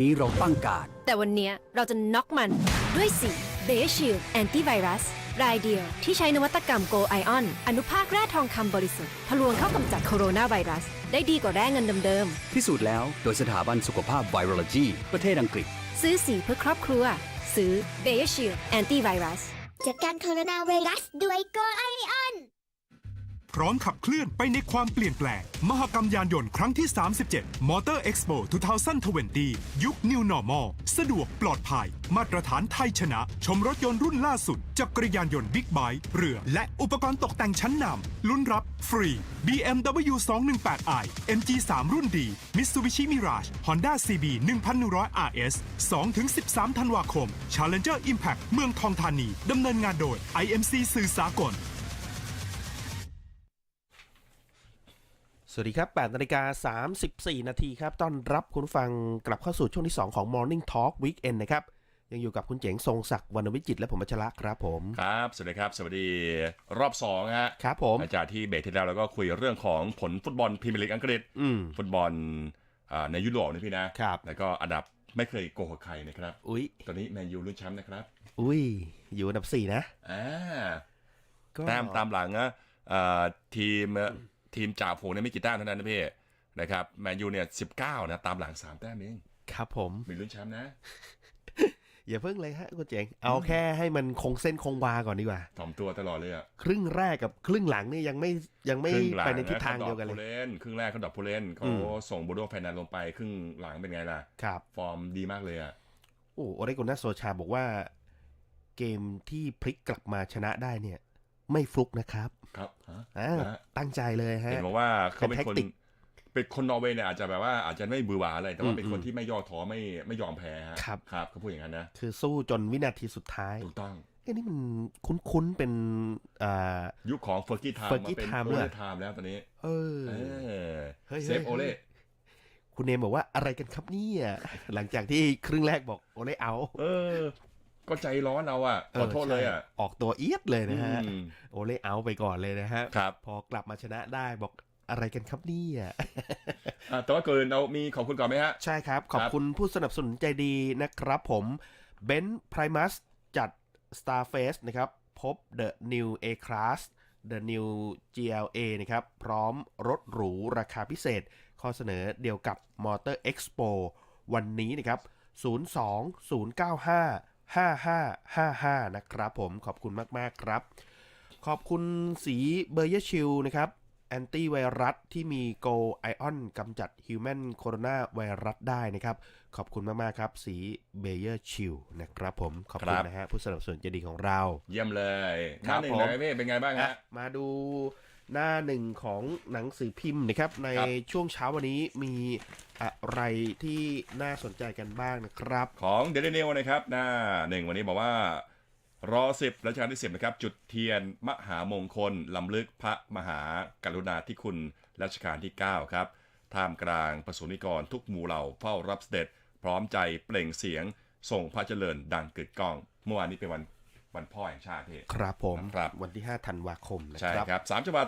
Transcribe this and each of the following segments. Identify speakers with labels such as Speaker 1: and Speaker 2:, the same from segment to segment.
Speaker 1: นี้เราตั้งการด
Speaker 2: แต่วันเนี้ยเราจะน็อกมันด้วยสีเบชิลแอนตี้ไวรัสรายเดียวที่ใช้นวัตกรรมโกไอออนอนุภาคแร่ทองคำบริสุทธิ์ทะลวงเข้ากำจัดโคโรนาไวรัส ได้ดีกว่าแร่เงินเดิม
Speaker 1: พิสูจน์แล้วโดยสถาบันสุขภาพไวรัลจีประเทศอังกฤษ
Speaker 2: ๆ ซื้อสีเพื่อครอบครัว ซื้อเบชิลแอนตี้ไวรัส
Speaker 3: จัดการโคโรนาไวรัสด้วยโกไอออน
Speaker 4: พร้อมขับเคลื่อนไปในความเปลี่ยนแปลง มหกรรมยานยนต์ครั้งที่ 37 Motor Expo 2020 ยุค New Normal สะดวกปลอดภัย มาตรฐานไทยชนะ ชมรถยนต์รุ่นล่าสุด จักรยานยนต์บิ๊กไบค์เรือ และอุปกรณ์ตกแต่งชั้นนำลุ้นรับฟรี BMW 218i MG3 รุ่นดี Mitsubishi Mirage Honda CB 1100 RS 2-13 ธันวาคม Challenger Impact เมืองทองธานีดำเนินงานโดย IMC สื่อสากล
Speaker 5: วัสดีครับ8นาฬิกา34 นาทีครับต้อนรับคุณผู้ฟังกลับเข้าสู่ช่วงที่ 2 ของ Morning Talk Weekend นะครับ ยังอยู่กับคุณเจ๋งทรงศักดิ์วรรณวิจิตรและผมบัชระครับผม
Speaker 6: ครับ สวัสดีครับ สวัสดีรอบสองฮะ
Speaker 5: ครับผม
Speaker 6: หลังจากที่เบรกที่แล้วเราก็คุยเรื่องของผลฟุตบอลพรีเมียร์ลีกอังกฤษ
Speaker 5: อืม
Speaker 6: ฟุตบอลอ่าในยุโรปนะพี่นะ
Speaker 5: ครับ
Speaker 6: แล้วก็อันดับไม่เคยโกหกใครนะครับ
Speaker 5: อุ้ย
Speaker 6: ตอนนี้แมนยูลุ้นแชมป์นะครับ
Speaker 5: อุ้ย อยู่อันดับ 4 นะ
Speaker 6: อ่า
Speaker 5: ก็
Speaker 6: แต้มตามหลังนะอ่าทีม ทีมจ่าฝูงเนี่ยไม่กี่แต้มเท่านั้นนะพี่นะครับแมนยูเนี่ยสิบเก้านะตามหลังสามแต้มเอง
Speaker 5: ครับผม
Speaker 6: มีลุ้นแชมป์นะ
Speaker 5: อย่าเพิ่งเลยฮะคุณเจ๋งเอาแค่ให้มันคงเส้นคงวาก่อนดีกว่า
Speaker 6: ถ่อมตัวตลอดเลยอะ
Speaker 5: ครึ่งแรกกับครึ่งหลังนี่ยังไม่ยังไม่
Speaker 6: ครึ่งหลัง
Speaker 5: ไปในทิศะทางเดียวกัน
Speaker 6: ขาดอ
Speaker 5: เลย
Speaker 6: ผู้เล่นครึ่งแรกเขาดรอปผู้เล่นเขา
Speaker 5: อืม
Speaker 6: ส่งบูโดไฟนันลงไปครึ่งหลังเป็นไงล่ะ
Speaker 5: ครับ
Speaker 6: ฟอร์มดีมากเลยอะ
Speaker 5: โอ้โอเรโกนาโซชาบอกว่า เกมที่พลิกกลับมาชนะได้เนี่ย ไม่ฟลุกนะครับ
Speaker 6: ครับฮะ
Speaker 5: อ่า
Speaker 6: นะฮะ
Speaker 5: ตั้งใจเลยฮะ
Speaker 6: เห็นบอกว่าเขาเป็น
Speaker 5: เป็น
Speaker 6: คน
Speaker 5: แท็กติก
Speaker 6: เป็นคนนอร์เวย์เนี่ยอาจจะแบบว่าอาจจะไม่บือหวาอะไรแต่ว่า
Speaker 5: อืม
Speaker 6: เป็นคนที่ไม่ย่อท้อไม่ไม่ยอมแพ้ฮะ
Speaker 5: ครับ
Speaker 6: ครับเขาพูดอย่างนั้นนะ
Speaker 5: คือสู้จนวินาทีสุดท้าย
Speaker 6: ถูกต้อง
Speaker 5: เอ้นี่มันคุ้นๆเป็นอ่า
Speaker 6: ยุคของเฟอร์กี้ไทม์
Speaker 5: Fergie
Speaker 6: มาเป็น
Speaker 5: Time
Speaker 6: โอ
Speaker 5: เล
Speaker 6: เล่
Speaker 5: ย
Speaker 6: ไทม์แล้วตอนนี้
Speaker 5: เออ
Speaker 6: เออ
Speaker 5: เฮ้ย
Speaker 6: เซฟ
Speaker 5: เฮ้ย
Speaker 6: โอเล่
Speaker 5: คุณเนมบอกว่าอะไรกันครับเนี่ยหลังจากที่ครึ่งแรกบอกโอเลเอา
Speaker 6: เออ ก็ใจร้อนเราอะขอโทษเลยอะ
Speaker 5: ใช่ออกตัวเอียดเลยนะฮะ
Speaker 6: อืม
Speaker 5: โอเลเอาไปก่อนเลยนะฮะ
Speaker 6: ครับ
Speaker 5: พอกลับมาชนะได้บอกอะไรกันครับเนี่ย
Speaker 6: อะแต่ว่าเกินเรามีขอบคุณก่อนไหมฮะ
Speaker 5: ใช่ครับ ขอบคุณผู้สนับสนุนใจดีนะครับผมเบนซ์ไพรมัสจัด Starface นะครับ พบ The New A Class The New GLA นะครับ พร้อมรถหรูราคาพิเศษ ข้อเสนอเดียวกับ Motor Expo วันนี้นะครับ 02 095 5555 นะครับผมขอบคุณมากๆครับ ขอบคุณสีเบอร์เยชิลนะครับแอนตี้ไวรัสที่มีโกไอออนกำจัดฮิวแมนโคโรนาไวรัสได้นะครับ ขอบคุณมาก ๆ ครับ สีเบเยอร์ชิลนะครับผม ขอบคุณ
Speaker 6: ครับ
Speaker 5: นะฮะ ผู้สนับสนุนใจดีของเรา
Speaker 6: เยี่ยมเลยห
Speaker 5: ครั
Speaker 6: น้า
Speaker 5: บ
Speaker 6: หนึ่ง
Speaker 5: ผม
Speaker 6: เลยพี่เป็นไงบ้างฮะ
Speaker 5: มาดู หน้าหนึ่งของหนังสือพิมพ์นะครับ ใน
Speaker 6: ครับ
Speaker 5: ช่วงเช้าวันนี้มีอะไรที่น่าสนใจกันบ้างนะครับ
Speaker 6: ของเดลิเนลนะครับหน้าหนึ่งวันนี้บอกว่ารอสิบรัชกาลที่สิบนะครับ จุดเทียนมหามงคลลำลึกพระมหากรุณาธิคุณรัชกาลที่ 9 ครับท่ามกลางประสงนิกรทุกหมู่เหล่าเฝ้ารับเสด็จ พร้อมใจเปล่งเสียงส่งพระเจริญดังกึกก้อง เมื่อวานนี้เป็นวันวันพ่อแห่งชาติพี่
Speaker 5: ครับผม
Speaker 6: ครับ
Speaker 5: วันที่ 5 ธันวาคมนะ
Speaker 6: ใช่
Speaker 5: ครับ
Speaker 6: ครับสามจังหวัด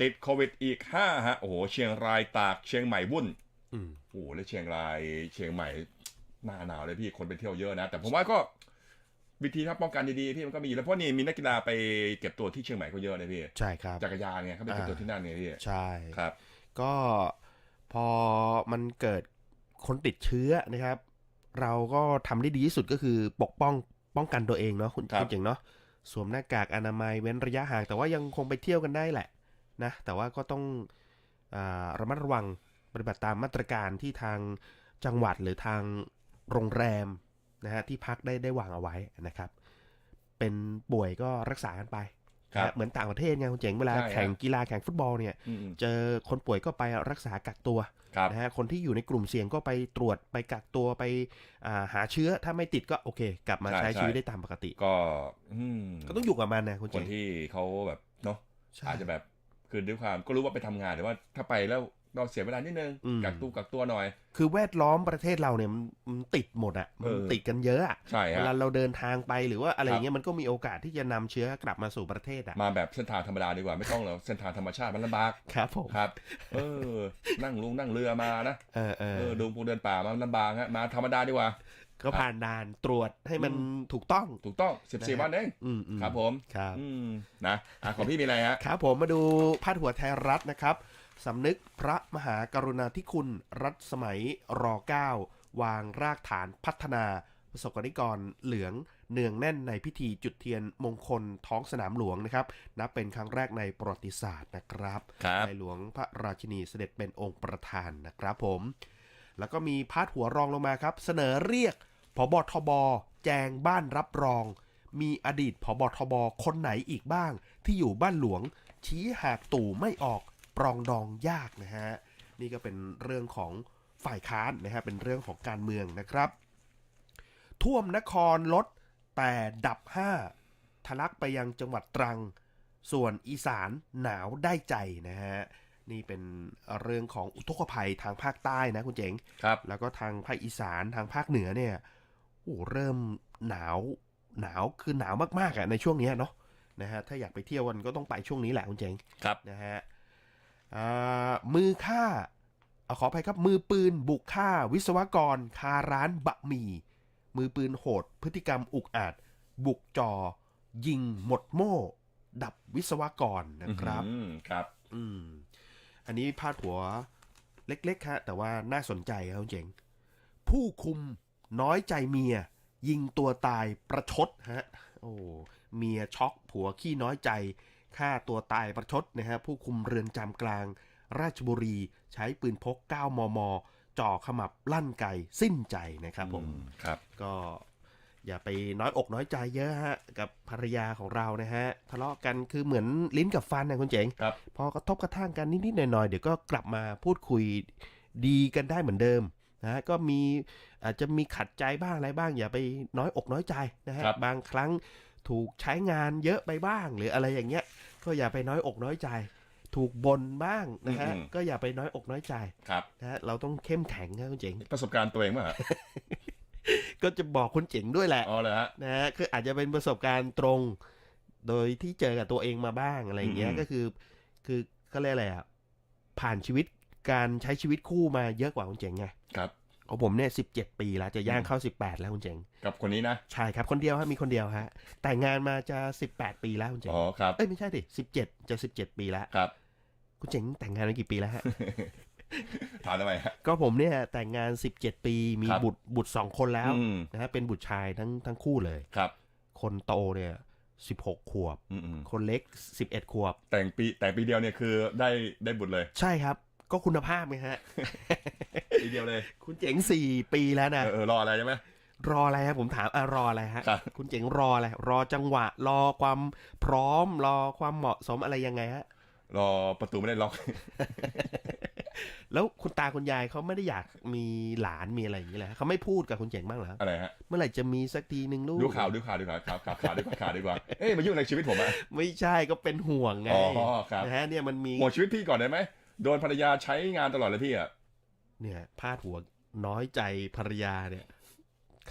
Speaker 6: ติดโควิดอีก5ฮะ โอ้โห เชียงรายตากเชียงใหม่วุ่น
Speaker 5: อืม
Speaker 6: โอ้โหแล้วเชียงรายเชียงใหม่หน้าหนาวเลยพี่คนไปเที่ยวเยอะนะ แต่ผมว่าก็วิธีถ้าป้องกันดีๆพี่มันก็มีอยู่แล้วเพราะนี่มีนักกีฬาไปเก็บตัวที่เชียงใหม่ก็เยอะเลยพี่
Speaker 5: ใช่ครับ
Speaker 6: จักรยานไงเขาไปเก็บตัวที่นั่นไงพี่
Speaker 5: ใช่
Speaker 6: ครับ
Speaker 5: ก็พอมันเกิดคนติดเชื้อนะครับ เราก็ทำได้ดีที่สุดก็คือปกป้องป้องกันตัวเองเนาะคุณ
Speaker 6: ครับ
Speaker 5: คุณเจ๋งเนาะสวมหน้ากากอนามัยเว้นระยะห่างแต่ว่ายังคงไปเที่ยวกันได้แหละ นะแต่ว่าก็ต้องอาระมัดระวังปฏิบัติตามมาตรการที่ทางจังหวัดหรือทางโรงแรมนะฮะที่พักได้ได้วางเอาไว้นะครับ เป็นป่วยก็รักษากันไป
Speaker 6: ครับ
Speaker 5: นะเหมือนต่างประเทศไงคุณเจ๋งเวลา
Speaker 6: ใช่ฮะ
Speaker 5: แข่งกีฬาแข่งฟุตบอลเนี่ย
Speaker 6: อืม
Speaker 5: เจอคนป่วยก็ไปรักษากักตัว
Speaker 6: ครับ
Speaker 5: นะฮะคนที่อยู่ในกลุ่มเสี่ยงก็ไปตรวจไปกักตัวไปอ่าหาเชื้อถ้าไม่ติดก็โอเค กลับมา
Speaker 6: ใช่
Speaker 5: ใช้
Speaker 6: ใช่
Speaker 5: ชีวิตได้ตามปกติ
Speaker 6: ก็อืม
Speaker 5: ก็ต้องอยู่กับมันนะคุณ
Speaker 6: ค
Speaker 5: เจ
Speaker 6: น
Speaker 5: ง
Speaker 6: ที่เขาแบบเนาะ
Speaker 5: ใช่
Speaker 6: อาจจะแบบ คือด้วยความก็รู้ว่าไปทำงานแต่ว่าถ้าไปแล้วเราเสียเวลานิดนึง
Speaker 5: อืม
Speaker 6: กักตัวกักตัวหน่อย
Speaker 5: คือแวดล้อมประเทศเราเนี่ยมันมันติดหมดอะมัน
Speaker 6: เออ
Speaker 5: ติดกันเยอะอะ
Speaker 6: ใช่ฮะ
Speaker 5: เวลาเราเดินทางไปหรือว่าอะไร
Speaker 6: ครับ
Speaker 5: เงี้ยมันก็มีโอกาสที่จะนำเชื้อกลับมาสู่ประเทศอะ
Speaker 6: มาแบบเส้นทางธรรมดาดีกว่าไม่ต้องหรอกเส้นทางธรรมชาติมันลำบาก
Speaker 5: ครับผม
Speaker 6: ครับ เออ นั่งลุงนั่งเรือมานะ
Speaker 5: เออเอ
Speaker 6: เอ
Speaker 5: อ
Speaker 6: อดูพวกเดินป่ามันลำบากฮะมาธรรมดาดีกว่า
Speaker 5: ก็ผ่านด่านตรวจให้มันถูกต้อง
Speaker 6: ถูกต้อง
Speaker 5: นะฮะ
Speaker 6: 14 วันเอง
Speaker 5: อืมอืม
Speaker 6: ครับผม
Speaker 5: ครับ
Speaker 6: อืมนะอะของพี่มีอะไรฮะ
Speaker 5: ครับผมมาดูพาดหัวไทยรัฐนะครับสำนึกพระมหากรุณาธิคุณรัฐสมัยร9วางรากฐานพัฒนาประสบกนิกรเหลืองเนืองแน่นในพิธีจุดเทียนมงคลท้องสนามหลวงนะครับนับเป็นครั้งแรกในประวัติศาสตร์นะครับ
Speaker 6: ครับ
Speaker 5: ในหลวงพระราชินีเสด็จเป็นองค์ประธานนะครับผม แล้วก็มีพาดหัวรองลงมาครับ เสนอเรียกพบทบ แจงบ้านรับรอง มีอดีตพบทบ คนไหนอีกบ้าง ที่อยู่บ้านหลวง ชี้หากตู่ไม่ออกปรองดองยากนะฮะ นี่ก็เป็นเรื่องของฝ่ายค้านนะฮะเป็นเรื่องของการเมืองนะครับ ท่วมนครลดแต่ดับ 5 ทะลักไปยังจังหวัดตรัง ส่วนอีสานหนาวได้ใจนะฮะ นี่เป็นเรื่องของอุทกภัยทางภาคใต้นะคุณเจ๋ง
Speaker 6: ครับ
Speaker 5: แล้วก็ทางภาคอีสานทางภาคเหนือเนี่ยโอ้เริ่มหนาวหนาวคือหนาวมากๆอะ่ะในช่วงเนี้ยเนาะนะฮะถ้าอยากไปเที่ยวกันก็ต้องไปช่วงนี้แหละคุณเจ๋ง
Speaker 6: ครับ
Speaker 5: นะฮะอ่ามือฆ่าเอาขออภัยครับมือปืนบุกฆ่าวิศวกรคาร้านบะหมี่มือปืนโหด พฤติกรรมอุกอาจ บุกจอ ยิงหมดโม่ ดับวิศวกรนะครับ
Speaker 6: อืมครับ
Speaker 5: อืม อันนี้พาดหัวเล็กๆฮะแต่ว่าน่าสนใจครับคุณเจ๋ง ผู้คุมน้อยใจเมีย ยิงตัวตายประชดฮะโอ้เมียช็อกผัวขี้น้อยใจฆ่าตัวตายประชดนะฮะผู้คุมเรือนจำกลาง ราชบุรีใช้ปืนพก 9 มมจ่อขมับลั่นไกสิ้นใจนะครับผม
Speaker 6: อืครับ
Speaker 5: ก็ อย่าไปน้อยอกน้อยใจเยอะฮะ กับภรรยาของเรานะฮะทะเลาะกันคือเหมือนลิ้นกับฟันนะคุณเจ๋ง
Speaker 6: ครับ
Speaker 5: พอกระทบกระทั่งกันนิดๆหน่อยๆเดี๋ยวก็กลับมาพูดคุยดีกันได้เหมือนเดิมนะฮะก็มีอาจจะมีขัดใจบ้างอะไรบ้าง อย่าไปน้อยอกน้อยใจนะฮะ
Speaker 6: ครับ
Speaker 5: บางครั้งถูกใช้งานเยอะไปบ้าง หรืออะไรอย่างเงี้ยก็อย่าไปน้อยอกน้อยใจ ถูกบ่นบ้างนะฮะ
Speaker 6: อืม
Speaker 5: ก็อย่าไปน้อยอกน้อยใจ
Speaker 6: ครับ
Speaker 5: นะฮะเราต้องเข้มแข็งนะคุณเจ๋ง
Speaker 6: ประสบการณ์ตัวเองป่ะฮะ
Speaker 5: ก็จะบอกคุณเจ๋งด้วยแหละ
Speaker 6: อ๋อเลยฮะ
Speaker 5: นะฮะคืออาจจะเป็นประสบการณ์ตรง โดยที่เจอกับตัวเองมาบ้างอะไรอย่างเงี้ย
Speaker 6: อืม
Speaker 5: ก็คือ คือเขาเรียกอะไรอะผ่านชีวิตการใช้ชีวิตคู่มาเยอะกว่าคุณเจ๋งไง
Speaker 6: ครับ
Speaker 5: ของผมเนี่ยสิบเจ็ดปีแล้วจะย่างเข้าสิบแปดแล้วคุณเจ๋ง
Speaker 6: กับคนนี้นะ
Speaker 5: ใช่ครับคนเดียวฮะมีคนเดียวฮะแต่งงานมาจะสิบแปดปีแล้วคุณเจ๋ง
Speaker 6: อ๋อครับ
Speaker 5: เอ้ยไม่ใช่ดิสิบเจ็ดจะสิบเจ็ดปีแล้ว
Speaker 6: ครับ
Speaker 5: คุณเจ๋งแต่งงานมากี่ปีแล้วฮะ
Speaker 6: ถามทำไมฮะ
Speaker 5: ก็ผมเนี่ยแต่งงานสิบเจ็ดปีมี
Speaker 6: ครับ
Speaker 5: บุตรบุตรสองคนแล้ว
Speaker 6: อืม
Speaker 5: นะฮะเป็นบุตรชายทั้งทั้งคู่เลย
Speaker 6: ครับ
Speaker 5: คนโตเนี่ยสิบหกขวบ
Speaker 6: อืมอืม
Speaker 5: คนเล็กสิบเอ็ดขวบ
Speaker 6: แต่งปีแต่งปีเดียวเนี่ยคือได้ได้บุตรเลย
Speaker 5: ใช่ครับ ก็คุณภาพไหมฮะ
Speaker 6: ปีเดียวเลย
Speaker 5: คุณเจ๋งสี่ปีแล้วนะ
Speaker 6: เออเออรออะไรใช่ไหม
Speaker 5: รออะไรฮะผมถามอะรออะไรฮะ
Speaker 6: ครับ
Speaker 5: คุณเจ๋งรออะไร รอจังหวะ รอความพร้อม รอความเหมาะสมอะไรยังไงฮะ
Speaker 6: รอประตูไม่ได้ล็อก
Speaker 5: แล้วคุณตาคุณยายเขาไม่ได้อยากมีหลานมีอะไรอย่างนี้เลยเขาไม่พูดกับคุณเจ๋งบ้างเหรอ
Speaker 6: อะไรฮะ
Speaker 5: เมื่อไหร่จะมีสักทีหนึ่งลูก
Speaker 6: ดูข่าวดูข่าวดูข่าวข่าวข่าวข่าวดีกว่าข่าวดีกว่าเอ้ยมายุ่งในชีวิตผมอะ
Speaker 5: ไม่ใช่ก็เป็นห่วงไง
Speaker 6: อ๋อครับ
Speaker 5: นะฮะเนี่ยมันมี
Speaker 6: หมดชีวิตพี่ก่อนได้ไหมโดนภรรยาใช้งานตลอดเลยพี่อะ
Speaker 5: เนี่ยพาดหัวน้อยใจภรรยาเนี่ย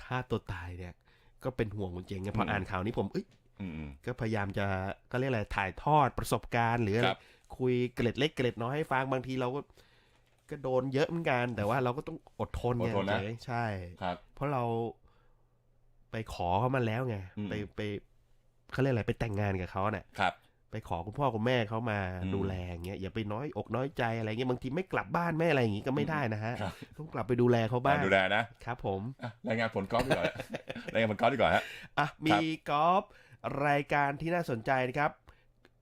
Speaker 5: ฆ่าตัวตายเนี่ย ก็เป็นห่วงคุณเจ๋งไงพออ่านข่าวนี้ผมเอ้ย
Speaker 6: อืมอืม
Speaker 5: ก็พยายามจะก็เรียกอะไรถ่ายทอดประสบการณ์หรืออะไร
Speaker 6: ครับ
Speaker 5: คุยเกล็ดเล็กเกล็ดน้อยให้ฟังบางทีเราก็ ก็โดนเยอะเหมือนกัน แต่ว่าเราก็ต้องอดทนไง
Speaker 6: อดทนนะ
Speaker 5: เจ๊ใช่
Speaker 6: ครับ
Speaker 5: เพราะเราไปขอเขามาแล้วไง
Speaker 6: อืม
Speaker 5: ไปไปเขาเรียกอะไรไปแต่งงานกับเขาเนี่ย
Speaker 6: ครับ
Speaker 5: ไปขอคุณพ่อคุณแม่เขามา
Speaker 6: อืม
Speaker 5: ดูแลอย่างเงี้ยอย่าไปน้อยอกน้อยใจอะไรเงี้ยบางทีไม่กลับบ้านไม่อะไรอย่างงี้ก็ไม่ได้นะฮะ
Speaker 6: ครับ
Speaker 5: ต้องกลับไปดูแลเขาบ้าง
Speaker 6: ดูแลนะครับ
Speaker 5: ผม
Speaker 6: อะรายงานผลกอล์ฟดีกว่ารายงานผลกอล์ฟดีกว่าฮะ
Speaker 5: อะมีกอล์ฟรายการที่น่าสนใจนะครับ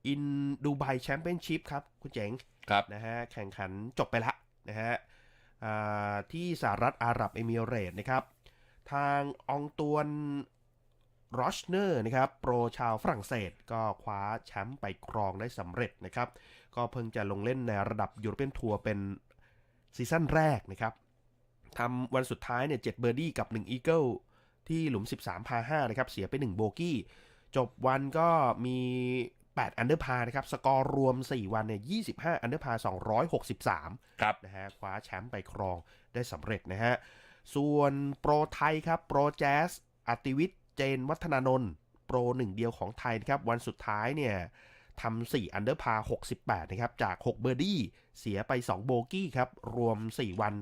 Speaker 5: อินดูไบแชมเปี้ยนชิพครับ คุณเจ๋ง
Speaker 6: ครับ
Speaker 5: นะฮะแข่งขันจบไปละ นะฮะที่สหรัฐอาหรับเอมิเรต์นะครับ ทางองตวนรอชเนอร์นะครับ โปรชาวฝรั่งเศสก็คว้าแชมป์ไปครองได้สำเร็จนะครับ ก็เพิ่งจะลงเล่นในระดับยูโรเปียนทัวร์เป็นซีซั่นแรกนะครับทำวันสุดท้ายเนี่ยเจ็ดเบอร์ดี้กับ 1 อีเกิลที่หลุม 13 พา 5 นะครับ เสียไป 1 โบกี้ จบวันก็มี 8 อันเดอร์พานะครับ สกอร์รวม 4 วันเนี่ย25 อันเดอร์พา 263
Speaker 6: ครับ
Speaker 5: นะฮะ คว้าแชมป์ไปครองได้สำเร็จนะฮะ ส่วนโปรไทยครับ โปรแจ๊สอติวิทย์ เจนวัฒนานนท์ โปรหนึ่งเดียวของไทยนะครับ วันสุดท้ายเนี่ยทำ4อันเดอร์พา 68 นะครับ จาก 6 เบอร์ดี้ เสียไป 2 โบกี้ครับ รวม 4 วัน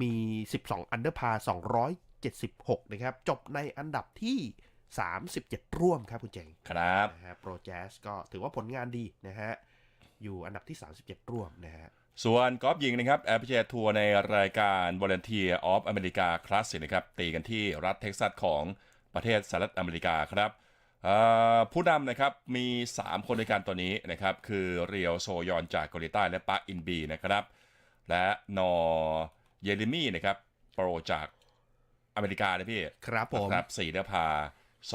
Speaker 5: มี 12 อันเดอร์พา 276 นะครับ จบในอันดับที่ 37 ร่วมครับคุณเจง
Speaker 6: ครับ
Speaker 5: นะฮะโปรแจ๊สก็ถือว่าผลงานดีนะฮะ อยู่อันดับที่ 37 ร่วมนะฮะ
Speaker 6: ส่วนกอล์ฟหญิงนะครับแอร์พิเชทัวร์ในรายการ Volunteer of America Classic นะครับ ตีกันที่รัฐเท็กซัสของประเทศสหรัฐอเมริกาครับเอ่อผู้นำนะครับมี 3 คนในการตัวนี้นะครับ คือเรียวโซยอนจากเกาหลีใต้และปาร์คอินบีนะครับ และนอเยลิมี่นะครับ โปรจากอเมริกานะพี่
Speaker 5: ครับผม
Speaker 6: นะครับสี่เดือพา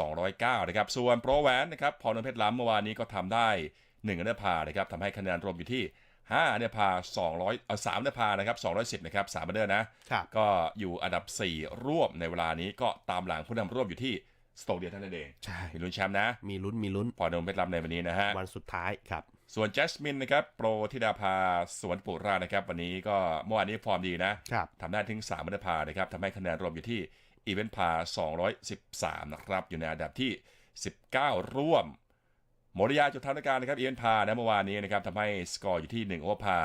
Speaker 6: 209 นะครับ ส่วนโปรแวนนะครับพอนเพชรล้ำเมื่อวานนี้ก็ทำได้1เดือพานะครับทำให้คะแนนรวมอยู่ที่5เดือพา200เอ่อ3เดือพานะครับ210นะครับ3เดือนะ
Speaker 5: ครับ
Speaker 6: ก็อยู่อันดับ 4 ร่วมในเวลานี้ก็ตามหลังผู้นำร่วมอยู่ที่สโตกเดียวเท่านั้นเอง
Speaker 5: ใช่
Speaker 6: มีลุ้นแชมป์นะ
Speaker 5: มีลุ้นมีลุ้น
Speaker 6: พอนเพชรล้ำในวันนี้นะฮะ
Speaker 5: วันสุดท้ายครับ
Speaker 6: ส่วนแจสมินนะครับ โปรธิดาภาสวนปุรานะครับ วันนี้ก็เมื่อวานนี้ฟอร์มดีนะครับทำได้ถึง3มัตพานะครับทำให้คะแนนรวมอยู่ที่ อีเวนต์พา213 นะครับ อยู่ในอันดับที่ 19 ร่วมโมริยาจุดทันการนะครับอีเวนต์พานะเมื่อวานนี้นะครับทำให้สกอร์อยู่ที่ 1 โอเวอร์พา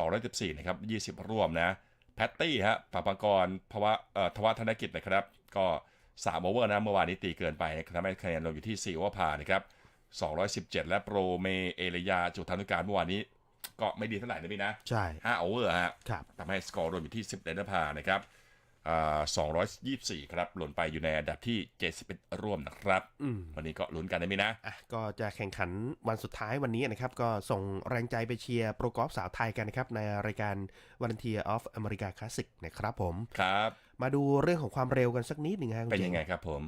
Speaker 6: 214นะครับ 20 ร่วมนะ แพตตี้ฮะปปังกรภาวะเอ่อทวัฒนกิจนะครับ ก็3โอเวอร์นะเมื่อวานนี้ตีเกินไปนะครับทำให้คะแนนรวมอยู่ที่ 4 โอเวอร์พานะครับ217 และโปรเมเอเลียจุดทันการเมื่อวานนี้ก็ไม่ดีเท่าไหร่นะพี่นะ
Speaker 5: ใช่
Speaker 6: 5โอเวอร์ฮะ
Speaker 5: ครับ
Speaker 6: ทำให้สกอร์รวมอยู่ที่ 10เดนพานะครับอ่า 224 ครับ หล่นไปอยู่ในอันดับที่ 71 ร่วมนะครับ
Speaker 5: อืม
Speaker 6: วันนี้ก็ลุ้นกันนะพี่นะ
Speaker 5: อะก็จะแข่งขันวันสุดท้ายวันนี้นะครับ ก็ส่งแรงใจไปเชียร์โปรกอล์ฟสาวไทยกันนะครับ ในรายการ Volunteer of America Classic นะครับผม
Speaker 6: ครับ
Speaker 5: มาดูเรื่องของความเร็วกันสักนิดหนึ่งฮะคุณ
Speaker 6: เป็น
Speaker 5: จ๋
Speaker 6: ยังไงครับผม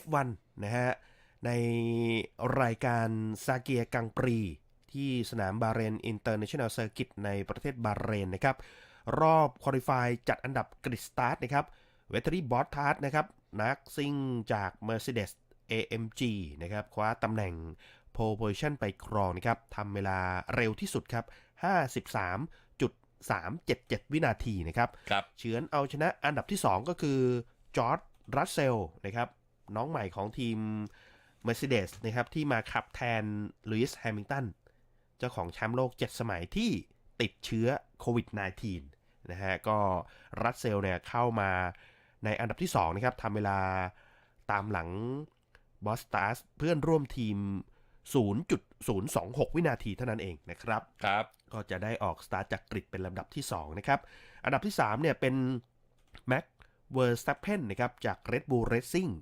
Speaker 5: F1 นะฮะ ในรายการซาเกียกังปรีที่สนามบาเรนอินเตอร์เนชั่นแนลเซอร์กิตในประเทศบาเรนนะครับ รอบคอลิฟายจัดอันดับกริดสตาร์ทนะครับเวต e รีบอสทาร์ดนะครับ นักซิ่งจาก Mercedes AMG นะครับ คว้าตำแหน่ง pole position ไปครองนะครับทำเวลาเร็วที่สุดครับ 53.377 วินาทีนะครับ
Speaker 6: ครับ
Speaker 5: เฉือนเอาชนะอันดับที่ 2 ก็คือจอร์ดรัสเซลนะครับน้องใหม่ของทีม Mercedes นะครับที่มาขับแทนลุยส์แฮมิลตัน เจ้าของแชมป์โลก 7 สมัยที่ติดเชื้อโควิด -19 นะฮะก็รัสเซลเนี่ยเข้ามาในอันดับที่2นะครับทำเวลาตามหลังบอสตัสเพื่อนร่วมทีม 0.026 วินาทีเท่านั้นเองนะครับ
Speaker 6: ครับ
Speaker 5: ก็จะได้ออกสตาร์ทจากกริดเป็นลำดับที่ 2 นะครับ อันดับที่ 3 เนี่ยเป็นแม็กเวอร์สตัปเพนนะครับจาก Red Bull Racing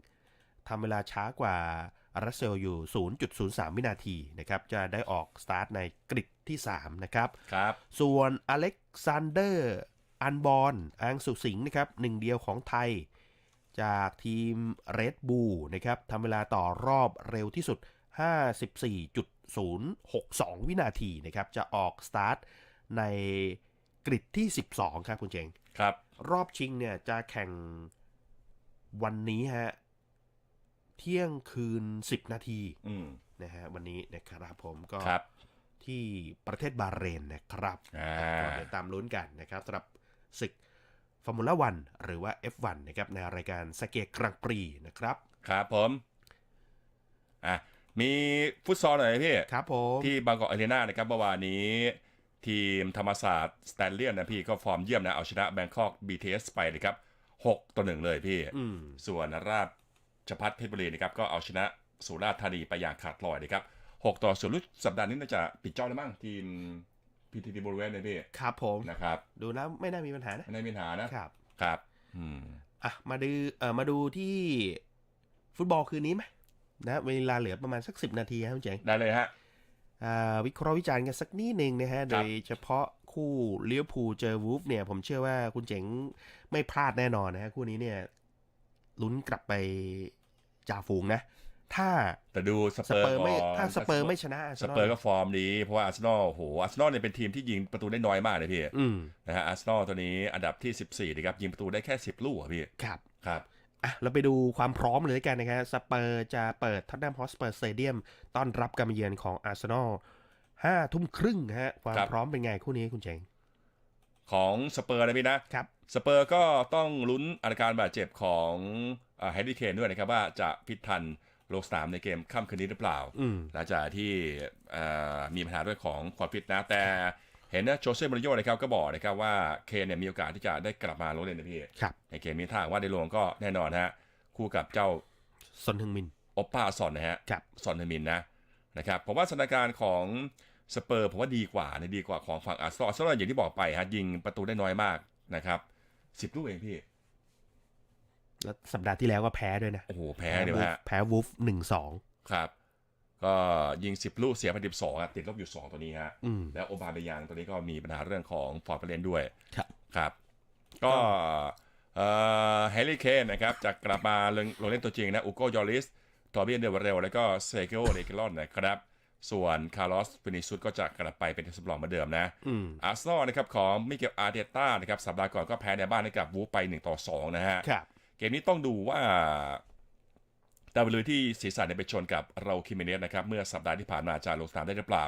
Speaker 5: ทำเวลาช้ากว่ารัสเซลอยู่ 0.03 วินาทีนะครับ จะได้ออกสตาร์ทในกริดที่ 3 นะครับ
Speaker 6: ครับ
Speaker 5: ส่วนอเล็กซานเดอร์ อันบอนอังสุสิงห์นะครับหนึ่งเดียวของไทย จากทีม Red Bull นะครับทำเวลาต่อรอบเร็วที่สุด 54.062 วินาทีนะครับ จะออกสตาร์ทในกริดที่ 12 ครับคุณเจง
Speaker 6: ครับ
Speaker 5: รอบชิงเนี่ยจะแข่งวันนี้ฮะเที่ยงคืน 10 นาที
Speaker 6: อืม
Speaker 5: นะฮะวันนี้นะครับผมก็
Speaker 6: ครับ
Speaker 5: ที่ประเทศบาห์เรนนะครับ
Speaker 6: อ่า
Speaker 5: ก็เดี๋ยวตามลุ้นกันนะครับสำหรับ ศึกฟอร์มูล่าวันหรือว่า F1 นะครับในรายการสเกตกรังปรีนะครับ
Speaker 6: ครับผมอะมีฟุตซอลหน่อยนะพี่
Speaker 5: ครับผม
Speaker 6: ที่บางกอกอารีนานะครับเมื่อวานนี้ ทีมธรรมศาสตร์สแตนเลียนนะพี่ก็ฟอร์มเยี่ยมนะเอาชนะแบงคอก BTS ไปนะครับ6ต่อหนึ่งเลยพี่
Speaker 5: อืม
Speaker 6: ส่วนราชพัฒเพชรบุรีนะครับก็เอาชนะสุราษฎร์ธานีไปอย่างขาดลอยนะครับ6ต่อศูนย์รู้สัปดาห์นี้น่าจะปิดจอบแล้วมั้งทีม พีทีบริเวณเลยพี่
Speaker 5: ครับผม
Speaker 6: นะครับ
Speaker 5: ดูแล้วไม่น่ามีปัญหานะ
Speaker 6: ไม่ได้มีปัญหานะ
Speaker 5: ครับ
Speaker 6: ครับ อืม
Speaker 5: อะมาดูเอ่อมาดูที่ฟุตบอลคืนนี้ไหมนะเวลาเหลือประมาณสัก10นาทีครับคุณเจ๋ง
Speaker 6: ได้เลยฮะ
Speaker 5: อ่าวิเคราะห์วิจารณ์กันสักนิดหนึ่งนะฮะ
Speaker 6: ค
Speaker 5: โด
Speaker 6: รับ
Speaker 5: ยเฉพาะคู่เลี้ยวภูลเจอวูฟเนี่ย ผมเชื่อว่าคุณเจ๋งไม่พลาดแน่นอนนะฮะ คู่นี้เนี่ยลุ้นกลับไปจ่าฝูงนะ ถ้า
Speaker 6: แต่ดูส
Speaker 5: ส
Speaker 6: เปอร์
Speaker 5: เปอร์ไม่
Speaker 6: ก่อน
Speaker 5: ถ้าสเปอร์ไม่ชนะอาร์
Speaker 6: ส
Speaker 5: เซนอล
Speaker 6: เปอร์ก็ฟอร์มดีเพราะว่าอาร์เซนอลโหอาร์เซนอลเนี่ยเป็นทีมที่ยิงประตูได้น้อยมากเลยพี่
Speaker 5: อืม
Speaker 6: นะฮะอาร์เซนอลตัวนี้อันดับที่ 14นะครับยิงประตูได้แค่ 10 ลูกอะพี่
Speaker 5: ครับ
Speaker 6: ครับ
Speaker 5: อะเราไปดูความพร้อมเลยแล้วกันนะครับสเปอร์จะเปิดท็อตแนมฮอสเปอร์สเตเดียมต้อนรับการมาเยือนของอาร์เซนอลห้าทุ่มครึ่งฮะความ
Speaker 6: ครับ
Speaker 5: พร้อมเป็นไงคู่นี้คุณเจง
Speaker 6: ของสเปอร์นะพี่นะ
Speaker 5: ครับ
Speaker 6: สเปอร์ก็ต้องลุ้นอาการบาดเจ็บของแฮร์รี่เคนด้วยนะครับว่าจะพิดทัน ลงสนามในเกมค่ำคืนนี้หรือเปล่า
Speaker 5: อืม
Speaker 6: หลังจากที่เอ่อมีปัญหาเรื่องของความฟิตนะ แต่เห็นนะโจเซ่มอริโยนะครับก็บอกนะครับว่าเคนเนี่ยมีโอกาสที่จะได้กลับมาลงเล่นนะพี่
Speaker 5: ครับ
Speaker 6: ในเกมนี้ถ้าหากว่าได้ลงก็แน่นอนฮะคู่กับเจ้า
Speaker 5: ซอนฮึงมิน
Speaker 6: โอปป้าซอนนะฮะ
Speaker 5: ครับ
Speaker 6: ซอนเทอร์มินนะนะครับผมว่าสถานการณ์ของสเปอร์ผมว่าดีกว่านะดีกว่าของฝั่งอาร์เซนอลอาร์เซนอลอย่างที่บอกไปฮะยิงประตูได้น้อยมากนะครับสิบลูกเองพี่
Speaker 5: แล้วสัปดาห์ที่แล้วก็แพ้ด้วยนะ
Speaker 6: โอ้โห แพ้เดี๋ยวฮะ
Speaker 5: แพ้วูฟหนึ่งสอง
Speaker 6: ครับ ก็ยิง10ลูกเสียไป12อะติดลบอยู่2ตัวนี้ฮะ
Speaker 5: อืม
Speaker 6: แล้วโอบาเมยังตัวนี้ก็มีปัญหาเรื่องของฟอร์มการเล่นด้วย
Speaker 5: ครับ
Speaker 6: ครับ ก็เอ่อแฮร์รี่เคนนะครับจะกลับมาลงลงเล่นตัวจริงนะอุโกยอริสทอร์เบียนเดวเรลแล้วก็เซเกโอเรกิลอนนะครับส่วนคาร์ลอสฟินิซุสก็จะกลับไปเป็นสำรองเหมือนเดิมนะ
Speaker 5: อืม
Speaker 6: อาร์เซนอลนะครับของมิเกลอาร์เตต้านะครับสัปดาห์ก่อนก็แพ้ในบ้านให้กับวูฟไป 1 ต่อ 2 นะฮะ
Speaker 5: ครับ
Speaker 6: เกมนี้ต้องดูว่าดาวเวลูที่ศีรษะเนี่ยไปชนกับเราคิเมเนสนะครับเมื่อสัปดาห์ที่ผ่านมาจะลงสนามได้หรือเปล่า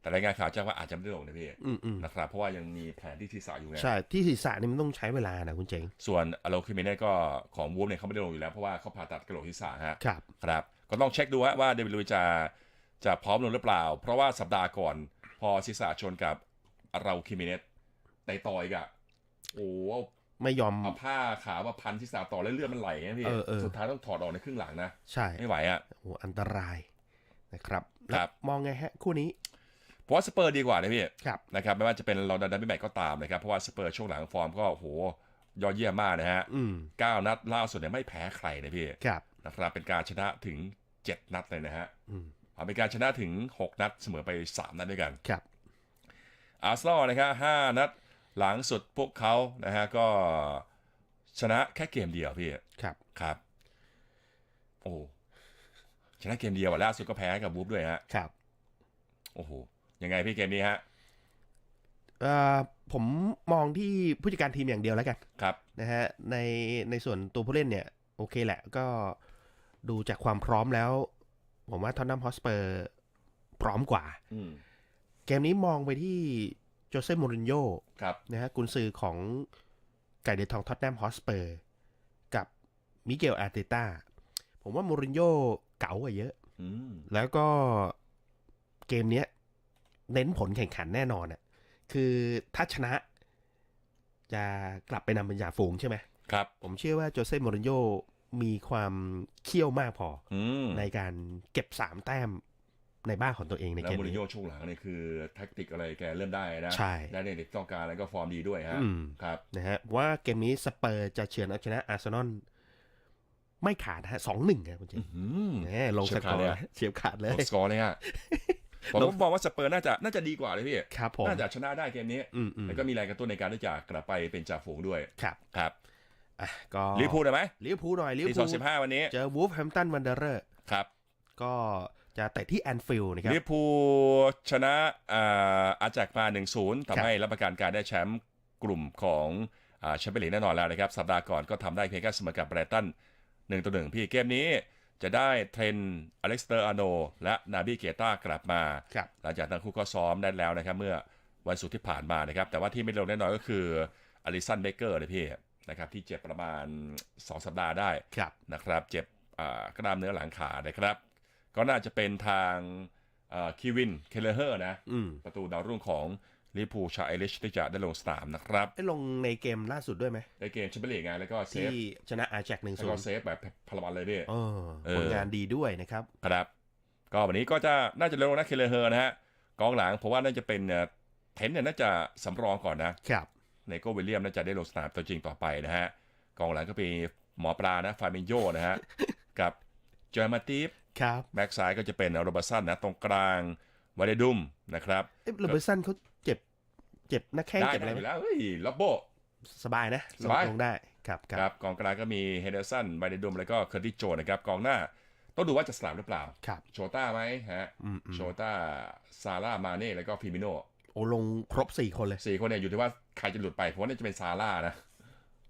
Speaker 6: แต่รายงานข่าวแจ้งว่าอาจจะไม่ได้ลงนะพี่
Speaker 5: อืมอืม
Speaker 6: นะครับเพราะว่ายังมีแผลที่ศีรษะอยู่ไง
Speaker 5: ใช่ที่ศีรษะนี่มันต้องใช้เวลานะคุณเจง
Speaker 6: ส่วนเราคิเมเนสก็ของวูฟเนี่ยเขาไม่ได้ลงอยู่แล้วเพราะว่าเขาผ่าตัดกระโหลกศีรษะฮะ
Speaker 5: ครับ
Speaker 6: ครับก็ต้องเช็คดูฮะว่าเดวิดลุยจะจะพร้อมลงหรือเปล่า เพราะว่าสัปดาห์ก่อนพอศีรษะชนกับเราคิเมเนสในต่อยกอะโอ้โห
Speaker 5: ไม่ยอม
Speaker 6: เอาผ้าขาวมาพันศีรษะต่อแล้วเลือดมันไหลไงพี่
Speaker 5: เออเออ
Speaker 6: สุดท้ายต้องถอดออกในครึ่งหลังนะ
Speaker 5: ใช่
Speaker 6: ไม่ไหวอะ
Speaker 5: โอ้อันตรายนะครับ
Speaker 6: ครับ
Speaker 5: แล้วมองไงฮะคู่นี้
Speaker 6: เพราะว่าสเปอร์ดีกว่านะพี่
Speaker 5: ครับ
Speaker 6: นะครับไม่ว่าจะเป็นลอนดอนดับเบิลแมตก็ตามนะครับ เพราะว่าสเปอร์ช่วงหลังฟอร์มก็โอ้โหยอดเยี่ยมมากนะฮะ
Speaker 5: อืม
Speaker 6: เก้านัดล่าสุดเนี่ยไม่แพ้ใครนะพี่
Speaker 5: ครับ
Speaker 6: นะครับเป็นการชนะถึง7นัดเลยนะฮะ
Speaker 5: อืม
Speaker 6: เอาเป็นการชนะถึง6นัดเสมอไป3นัดด้วยกัน
Speaker 5: ครับ
Speaker 6: อาร์เซนอลนะครับห้านัด หลังสุดพวกเขานะฮะก็ชนะแค่เกมเดียวพี่
Speaker 5: ครับ
Speaker 6: ครับ โอ้ชนะเกมเดียวอะล่าสุดก็แพ้ให้กับบูฟด้วยฮะ
Speaker 5: ครับ
Speaker 6: โอ้โหยังไงพี่เกมนี้ฮะ
Speaker 5: เอ่อผมมองที่ผู้จัดการทีมอย่างเดียวแล้วกัน
Speaker 6: ครับ
Speaker 5: นะฮะในในส่วนตัวผู้เล่นเนี่ย โอเคแหละก็ดูจากความพร้อมแล้ว ผมว่าทอนนัมฮอสเปอร์พร้อมกว่า
Speaker 6: อืม
Speaker 5: เกมนี้มองไปที่ โจเซ่มูรินโญ่
Speaker 6: ครับ
Speaker 5: นะฮะกุนซือของไก่เดือดทองท็อตแนมฮอสเปอร์ กับมิเกลอาร์เตต้า ผมว่ามูรินโญ่เก๋ากว่าเยอะ
Speaker 6: อืม
Speaker 5: แล้วก็เกมเนี้ย เน้นผลแข่งขันแน่นอนอะ คือถ้าชนะ จะกลับไปนำเป็นจ่าฝูงใช่ไหม
Speaker 6: ครับ
Speaker 5: ผมเชื่อว่าโจเซ่โมรินโญ่มีความเขี้ยวมากพอ
Speaker 6: อืม
Speaker 5: ในการเก็บสามแต้ม ในบ้านของตัวเองใน
Speaker 6: แล้ว
Speaker 5: เกม
Speaker 6: มูริน
Speaker 5: นี้
Speaker 6: โญ่ช่วงหลังเนี่ยคือแท็กติกอะไรแกเริ่มได้นะ
Speaker 5: ใช่
Speaker 6: ได้เนี่ยต้องการแล้วก็ฟอร์มดีด้วยฮะ
Speaker 5: อืม
Speaker 6: ครับ
Speaker 5: นะฮะว่าเกมนี้สเปอร์จะเฉือนเอาชนะอาร์เซนอลไม่ขาดฮะสองหนึ่งครับคุณเจมส์
Speaker 6: อืม
Speaker 5: แหมลง
Speaker 6: เฉี
Speaker 5: ส
Speaker 6: ยบ
Speaker 5: ก
Speaker 6: ขา
Speaker 5: อ
Speaker 6: ดเลย
Speaker 5: ร์
Speaker 6: อะ
Speaker 5: เฉียบขาดเลย
Speaker 6: ลงสกอร์เลยฮะผม
Speaker 5: ล
Speaker 6: ก็
Speaker 5: ง
Speaker 6: บอกว่าสเปอร์น่าจะน่าจะดีกว่าเลยพี่
Speaker 5: ครับผม
Speaker 6: น่าจะชนะได้เกมนี้
Speaker 5: อืมอืม
Speaker 6: แล้วก็มีแรงกระตุ้นในการที่จะกลับไปเป็นจ่าฝูงด้วย
Speaker 5: ครับ
Speaker 6: ครับ
Speaker 5: อะก็
Speaker 6: ลิเวอร์พูลได้ไหม
Speaker 5: ลิเวอร์พูลหน่อยลิเวอ
Speaker 6: ปี
Speaker 5: ร์
Speaker 6: ส
Speaker 5: พู
Speaker 6: อง
Speaker 5: ล
Speaker 6: สิบห้าวันนี้
Speaker 5: เจอวูฟแฮมตันวันเดอร์
Speaker 6: ครับ
Speaker 5: ก็ จะเตะที่แอนฟิลด์นะครับ
Speaker 6: ลิเวอร์พูลชนะอ่าอาแจกมา 1-0ทำให้รับประกันการได้แชมป์กลุ่มของอ่าแชมเปี้ยนลีกแน่นอนแล้วนะครับ สัปดาห์ก่อนก็ทำได้เพียงแค่เสมอกับไบรตัน1ต่อ1พี่เกมนี้จะได้เทรนอเล็กซ์เตอร์อาโนและนาบีเกต้ากลับมา
Speaker 5: ครับ
Speaker 6: หลังจากทั้งคู่ก็ซ้อมได้แล้วนะครับ เมื่อวันศุกร์ที่ผ่านมานะครับ แต่ว่าที่ไม่ลงแน่นอนก็คืออลิสันเบเกอร์เลยพี่นะครับที่เจ็บประมาณ 2 สัปดาห์ได้
Speaker 5: ครับ
Speaker 6: นะครับ เจ็บอ่ากล้ามเนื้อหลังขานะครับ ก็น่าจะเป็นทางคีวิน เคเลเฮอร์นะ
Speaker 5: อืม
Speaker 6: ประตูดาวรุ่งของลิเวอร์พูลชาไอริชที่จะได้ลงสนามนะครับ
Speaker 5: ได้ลงในเกมล่าสุดด้วยไหม
Speaker 6: ในเกมแชมเปี้ยนลีกไงแล้วก็เซ
Speaker 5: ที่
Speaker 6: ฟ
Speaker 5: ชนะอาแจกหนึ่ง
Speaker 6: แล้ว
Speaker 5: ศู
Speaker 6: ก็
Speaker 5: นย์
Speaker 6: เซฟแบบพลวันเลยพี่
Speaker 5: เออ
Speaker 6: เออ
Speaker 5: ผลงานดีด้วยนะครับ
Speaker 6: ครับ ก็วันนี้ก็จะน่าจะลงนะเคเลเฮอร์นะฮะกองหลังเพราะว่าน่าจะเป็นเอ่อเทนเนี่ยน่าจะสำรองก่อนนะ
Speaker 5: ครับ
Speaker 6: ในโกวิลเลียมน่าจะได้ลงสนามตัวจริงต่อไปนะฮะกองหลังก็เป็นหมอปลานะฟาเมนโยนะฮะกับจอยมาติฟ
Speaker 5: ครับ
Speaker 6: แบ็กซ้ายก็จะเป็นโรบัสสันนะตรงกลางวาเดดุมนะครับ
Speaker 5: เอ๊ะโรเบร์ตสันเขาเจ็บเจ็บหนักแข้ง
Speaker 6: ได้
Speaker 5: เจ็บอะไร
Speaker 6: ได้อ
Speaker 5: ไหม
Speaker 6: ยู่แล้วเฮ้ยล็อบโบ
Speaker 5: สบายนะ
Speaker 6: สบาย
Speaker 5: ลงได้ครับค
Speaker 6: ค
Speaker 5: รั
Speaker 6: รับบกองกลางก็มีเฮเดอร์สันไบเดดุมแล้วก็เคอร์ติสโจนะครับ กองหน้าต้องดูว่าจะสลับหรือเปล่า
Speaker 5: ครับ
Speaker 6: โชต้าไหมฮะ
Speaker 5: อืมอืม
Speaker 6: โชต้าซาร่ามาเน่แล้วก็ฟิมิโน
Speaker 5: โอ้ลงครบสี่คนเลย
Speaker 6: สี่คนเนี่ยอยู่ที่ว่าใครจะหลุดไปผมว่าน่าจะเป็นซาร่านะ